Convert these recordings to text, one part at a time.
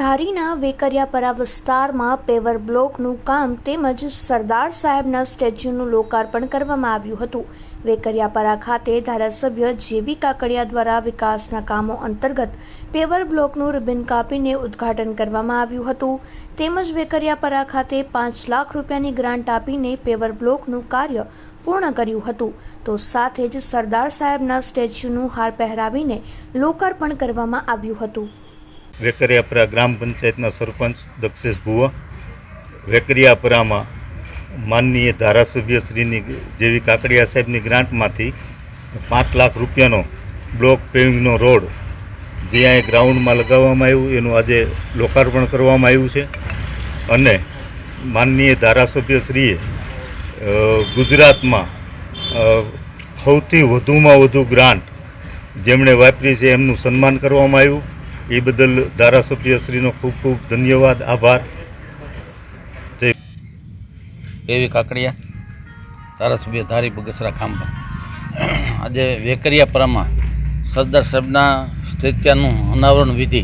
ધારીના વેકરિયાપરા વિસ્તારમાં પેવર બ્લોકનું કામ તેમજ સરદાર સાહેબના સ્ટેચ્યુનું લોકાર્પણ કરવામાં આવ્યું હતું. વેકરિયાપરા ખાતે ધારાસભ્ય જેવી કાકડિયા દ્વારા વિકાસના કામો અંતર્ગત પેવર બ્લોકનું રિબિન કાપીને ઉદ્ઘાટન કરવામાં આવ્યું હતું. તેમજ વેકરિયાપરા ખાતે પાંચ લાખ રૂપિયાની ગ્રાન્ટ આપીને પેવર બ્લોકનું કાર્ય પૂર્ણ કર્યું હતું. તો સાથે જ સરદાર સાહેબના સ્ટેચ્યુનું હાર પહેરાવીને લોકાર્પણ કરવામાં આવ્યું હતું. વેકરિયાપરા ગ્રામ પંચાયતના સરપંચ દક્ષેશ ભુવા, વેકરિયાપરામાં માનનીય ધારાસભ્યશ્રીની જેવી કાકડિયા સાહેબની ગ્રાન્ટમાંથી પાંચ લાખ રૂપિયાનો બ્લોક પેવિંગનો રોડ જે અહીં ગ્રાઉન્ડમાં લગાવવામાં આવ્યું, એનું આજે લોકાર્પણ કરવામાં આવ્યું છે. અને માનનીય ધારાસભ્યશ્રીએ ગુજરાતમાં સૌથી વધુમાં વધુ ગ્રાન્ટ જેમણે વાપરી છે, એમનું સન્માન કરવામાં આવ્યું. એ બદલ ધારાસભ્યશ્રીનો ખૂબ ખૂબ ધન્યવાદ, આભાર. જય દેવી કાકડિયા, ધારાસભ્ય ધારી બગસરા ખાંભા. આજે વેકરિયાપરામાં સરદાર સાહેબના સ્ટેચ્યુનું અનાવરણ વિધિ,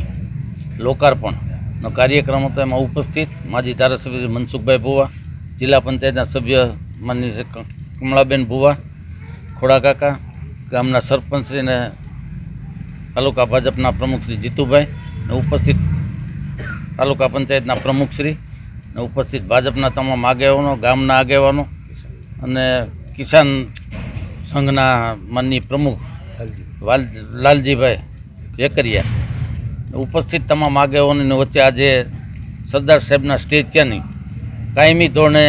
લોકાર્પણનો કાર્યક્રમ હતો. એમાં ઉપસ્થિત માજી ધારાસભ્ય મનસુખભાઈ ભુવા, જિલ્લા પંચાયતના સભ્ય શ્રી કમળાબેન ભુવા, ખોડા કાકા, ગામના સરપંચશ્રી અને તાલુકા ભાજપના પ્રમુખ શ્રી જીતુભાઈ ને ઉપસ્થિત તાલુકા પંચાયતના પ્રમુખશ્રી ને ઉપસ્થિત ભાજપના તમામ આગેવાનો, ગામના આગેવાનો અને કિસાન સંઘના માનની પ્રમુખ લાલજીભાઈ વેકરિયા ઉપસ્થિત તમામ આગેવાનોની વચ્ચે આજે સરદાર સાહેબના સ્ટેચ્યાની કાયમી ધોરણે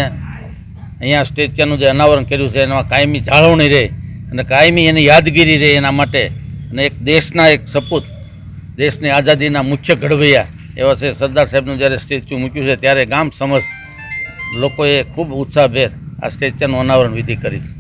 અહીંયા સ્ટેચ્યાનું જે અનાવરણ કર્યું છે, એમાં કાયમી જાળવણી રહે અને કાયમી એની યાદગીરી રહે એના માટે અને એક દેશના એક સપૂત, દેશની આઝાદીના મુખ્ય ઘડવૈયા એવા છે સરદાર સાહેબનું જ્યારે સ્ટેચ્યુ મૂક્યું છે, ત્યારે ગામ સમસ્ત લોકોએ ખૂબ ઉત્સાહભેર આ સ્ટેચ્યુનું અનાવરણ વિધિ કરી છે.